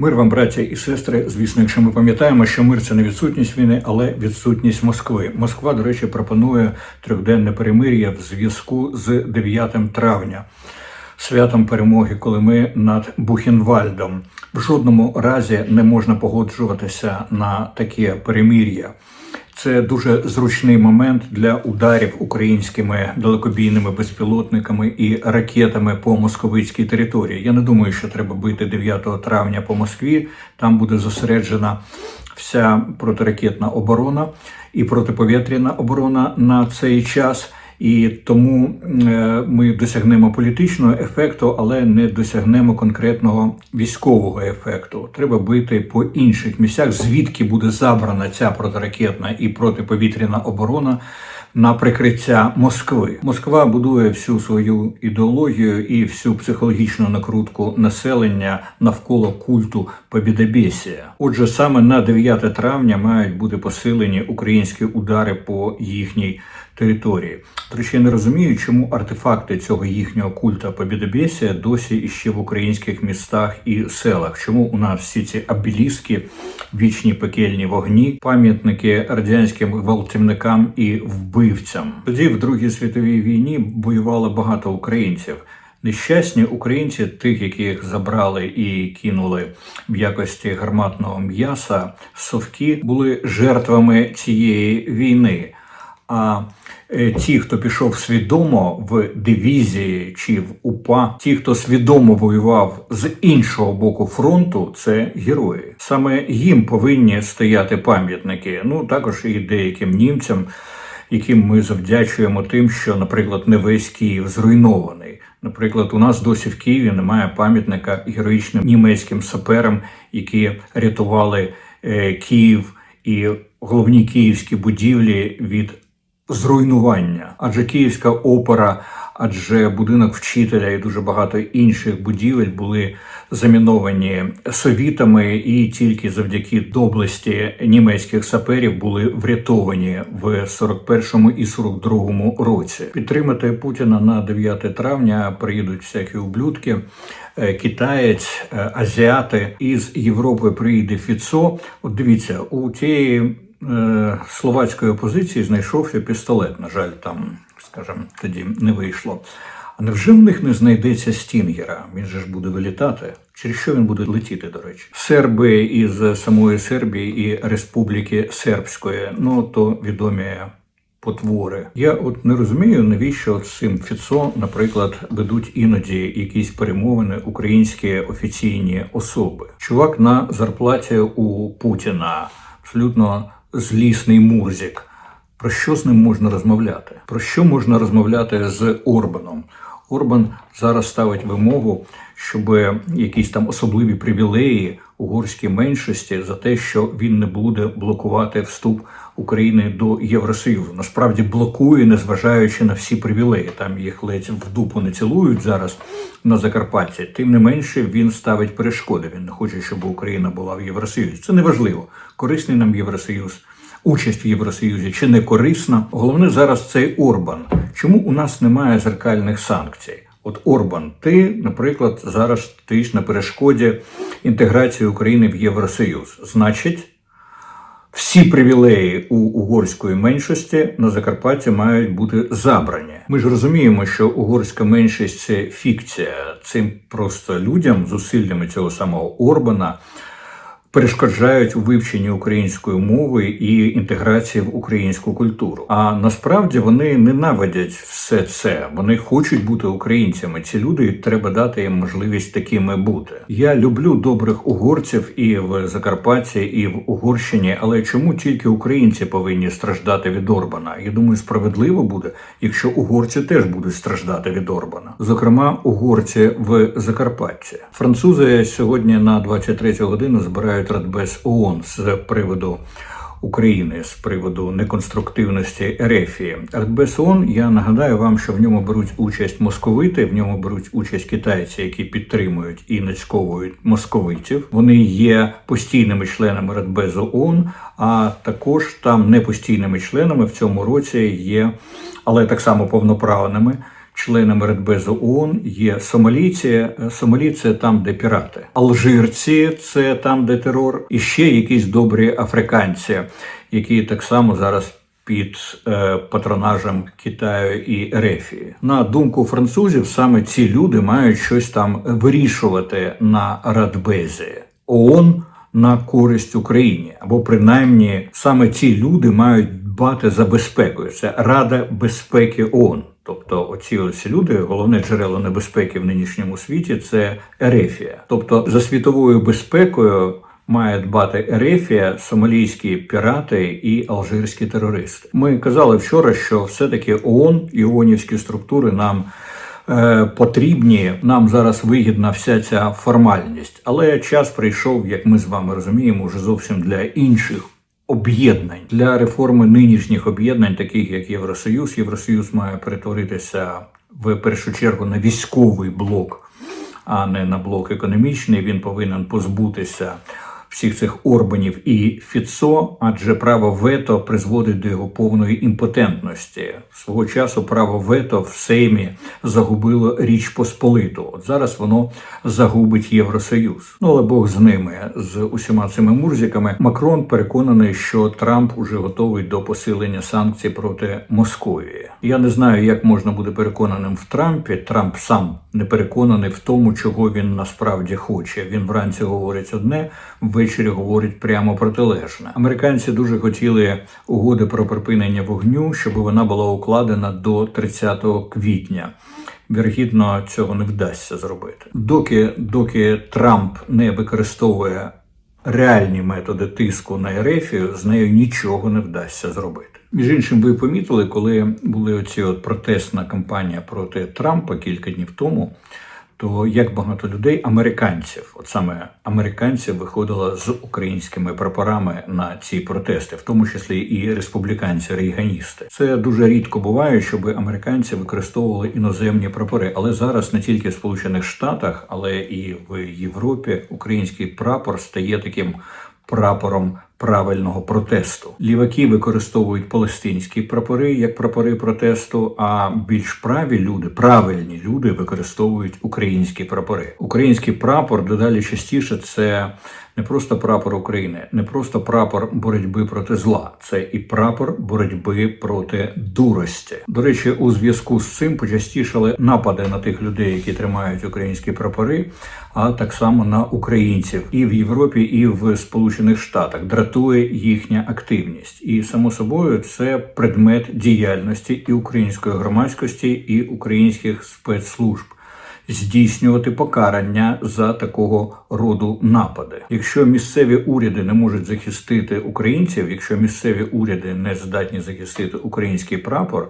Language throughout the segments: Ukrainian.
Мир вам, браття і сестри. Звісно, якщо ми пам'ятаємо, що мир це не відсутність війни, але відсутність Москви. Москва, до речі, пропонує трьохденне перемир'я в зв'язку з 9 травня, святом перемоги, коли ми над Бухенвальдом. В жодному разі не можна погоджуватися на таке перемир'я. Це дуже зручний момент для ударів українськими далекобійними безпілотниками і ракетами по московицькій території. Я не думаю, що треба бити 9 травня по Москві. Там буде зосереджена вся протиракетна оборона і протиповітряна оборона на цей час. І тому е, ми досягнемо політичного ефекту, але не досягнемо конкретного військового ефекту. Треба бити по інших місцях, звідки буде забрана ця протиракетна і протиповітряна оборона на прикриття Москви. Москва будує всю свою ідеологію і всю психологічну накрутку населення навколо культу побідобєсія. Отже, саме на 9 травня мають бути посилені українські удари по їхній території. Речі, я не розумію, чому артефакти цього їхнього культа побідобєсія досі іще в українських містах і селах. Чому у нас всі ці обеліски, вічні пекельні вогні, пам'ятники радянським гвалтівникам і вбивцям? Тоді в Другій світовій війні воювало багато українців. Нещасні українці, тих, яких забрали і кинули в якості гарматного м'яса, совки, були жертвами цієї війни. А е, ті, хто пішов свідомо в дивізії чи в УПА, ті, хто свідомо воював з іншого боку фронту, це герої. Саме їм повинні стояти пам'ятники. Ну також і деяким німцям, яким ми завдячуємо тим, що, наприклад, не весь Київ зруйнований. Наприклад, у нас досі в Києві немає пам'ятника героїчним німецьким саперам, які рятували е, Київ і головні київські будівлі від зруйнування. Адже Київська опера, адже будинок вчителя і дуже багато інших будівель були заміновані совітами, і тільки завдяки доблесті німецьких саперів були врятовані в 41-му і 42-му році. Підтримати Путіна на 9 травня приїдуть всякі ублюдки. е, Китаєць, е, азіати із Європи приїде Фіцо. От дивіться, у тієї словацької опозиції знайшовся пістолет. На жаль, там, скажімо, тоді не вийшло. А невже в них не знайдеться Стінгера? Він же ж буде вилітати. Через що він буде летіти, до речі? Серби із самої Сербії і Республіки Сербської, ну то відомі потвори. Я от не розумію, навіщо цим Фіцо, наприклад, ведуть іноді якісь перемовини українські офіційні особи. Чувак на зарплаті у Путіна абсолютно злісний Мурзік. Про що з ним можна розмовляти? Про що можна розмовляти з Орбаном? Орбан зараз ставить вимогу, щоб якісь там особливі привілеї угорській меншості за те, що він не буде блокувати вступ України до Євросоюзу. Насправді блокує, незважаючи на всі привілеї. Там їх ледь в дупу не цілують зараз на Закарпатті. Тим не менше він ставить перешкоди. Він не хоче, щоб Україна була в Євросоюзі. Це неважливо. Корисний нам Євросоюз участь в Євросоюзі чи не корисна. Головне зараз цей Орбан. Чому у нас немає зеркальних санкцій? От Орбан, ти, наприклад, зараз стоїш на перешкоді інтеграції України в Євросоюз. Значить, всі привілеї у угорської меншості на Закарпатті мають бути забрані. Ми ж розуміємо, що угорська меншість це фікція. Цим просто людям, зусиллями цього самого Орбана, перешкоджають у вивченні української мови і інтеграції в українську культуру. А насправді вони ненавидять все це. Вони хочуть бути українцями. Ці люди треба дати їм можливість такими бути. Я люблю добрих угорців і в Закарпатті, і в Угорщині. Але чому тільки українці повинні страждати від Орбана? Я думаю, справедливо буде, якщо угорці теж будуть страждати від Орбана. Зокрема, угорці в Закарпатті. Французи сьогодні на 23 годину збирають Радбез ООН з приводу України з приводу неконструктивності Ерефії. Радбез ООН, я нагадаю вам, що в ньому беруть участь московити, в ньому беруть участь китайці, які підтримують і нацьковують московитів. Вони є постійними членами Радбезу ООН, а також там непостійними членами в цьому році є, але так само повноправними членами Радбезу ООН є сомалійці. Сомалі це там, де пірати, алжирці це там, де терор, і ще якісь добрі африканці, які так само зараз. Під е, патронажем Китаю і Ерефії. На думку французів, саме ці люди мають щось там вирішувати на Радбезі ООН на користь Україні, або принаймні саме ці люди мають дбати за безпекою. Це Рада безпеки ООН. Тобто, оці ось люди, головне джерело небезпеки в нинішньому світі це Ерефія. Тобто, за світовою безпекою має дбати Ерефія, сомалійські пірати і алжирські терористи. Ми казали вчора, що все-таки ООН і ООНівські структури нам. е, Потрібні нам зараз вигідна вся ця формальність, але час прийшов, як ми з вами розуміємо, вже зовсім для інших об'єднань для реформи нинішніх об'єднань, таких як Євросоюз. Євросоюз має перетворитися в першу чергу на військовий блок, а не на блок економічний. Він повинен позбутися всіх цих Орбанів і Фіцо, адже право вето призводить до його повної імпотентності. Свого часу право вето в Сеймі загубило Річ Посполиту. От зараз воно загубить Євросоюз. Ну але Бог з ними, з усіма цими мурзиками. Макрон переконаний, що Трамп уже готовий до посилення санкцій проти Московії. Я не знаю, як можна бути переконаним в Трампі. Трамп сам не переконаний в тому, чого він насправді хоче. Він вранці говорить одне, ввечері говорить прямо протилежне. Американці дуже хотіли угоди про припинення вогню, щоб вона була укладена до 30 квітня. Вірогідно, цього не вдасться зробити. Доки, доки Трамп не використовує реальні методи тиску на Ерефію, з нею нічого не вдасться зробити. Між іншим, ви помітили, коли були оці от протестна кампанія проти Трампа кілька днів тому, то як багато людей, американців, от саме американців, виходило з українськими прапорами на ці протести, в тому числі і республіканці, рейганісти. Це дуже рідко буває, щоб американці використовували іноземні прапори. Але зараз не тільки в Сполучених Штатах, але і в Європі український прапор стає таким прапором правильного протесту. Ліваки використовують палестинські прапори як прапори протесту, а більш праві люди, правильні люди використовують українські прапори. Український прапор дедалі частіше це не просто прапор України, не просто прапор боротьби проти зла, це і прапор боротьби проти дурості. До речі, у зв'язку з цим почастішали напади на тих людей, які тримають українські прапори, а так само на українців і в Європі, і в Сполучених Штатах. Дратує їхня активність, і само собою це предмет діяльності і української громадськості, і українських спецслужб здійснювати покарання за такого роду напади. Якщо місцеві уряди не можуть захистити українців, якщо місцеві уряди не здатні захистити український прапор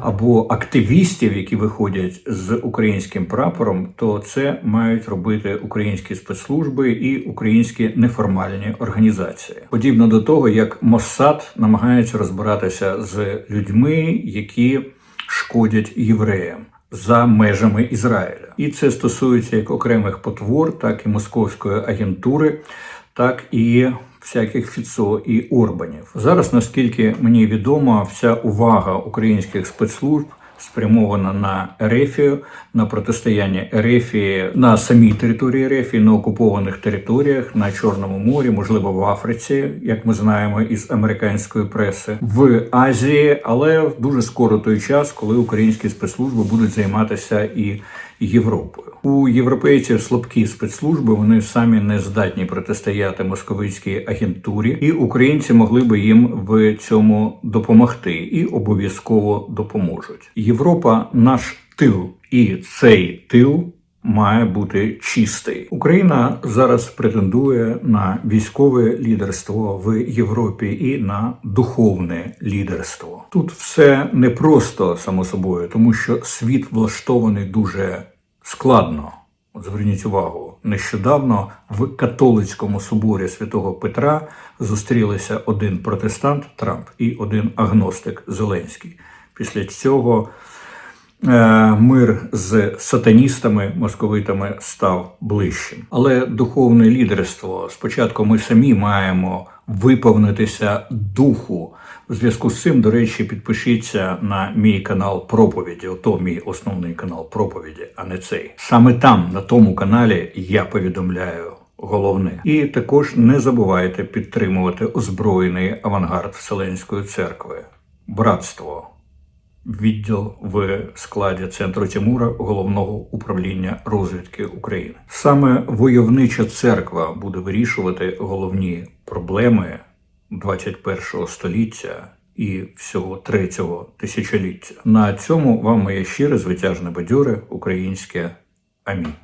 або активістів, які виходять з українським прапором, то це мають робити українські спецслужби і українські неформальні організації, подібно до того, як Моссад намагається розбиратися з людьми, які шкодять євреям за межами Ізраїля, і це стосується як окремих потвор, так і московської агентури, так і всяких Фіцо і Орбанів. Зараз, наскільки мені відомо, вся увага українських спецслужб. Спрямована на Ерефію, на протистояння Ерефії на самій території Ерефії, на окупованих територіях, на Чорному морі, можливо, в Африці, як ми знаємо із американської преси, в Азії, але дуже скоро той час, коли українські спецслужби будуть займатися і Європою. У європейців слабкі спецслужби вони самі не здатні протистояти московицькій агентурі, і українці могли би їм в цьому допомогти і обов'язково допоможуть. Європа наш тил, і цей тил. Має бути чистий. Україна зараз претендує на військове лідерство в Європі і на духовне лідерство. Тут все не просто само собою, тому що світ влаштований дуже складно. От зверніть увагу, нещодавно в католицькому соборі святого Петра зустрілися один протестант Трамп і один агностик Зеленський. Після цього мир з сатаністами, московитами став ближчим. Але духовне лідерство спочатку ми самі маємо виповнитися духу. У зв'язку з цим, до речі, підпишіться на мій канал проповіді. Ото мій основний канал проповіді, а не цей. Саме там, на тому каналі, я повідомляю головне. І також не забувайте підтримувати озброєний авангард Вселенської церкви, братство. Відділ в складі центру Тимура головного управління розвідки України. Саме войовнича церква буде вирішувати головні проблеми 21 століття і всього третього тисячоліття. На цьому вам моє щире звитяжне бадьоре українське амінь.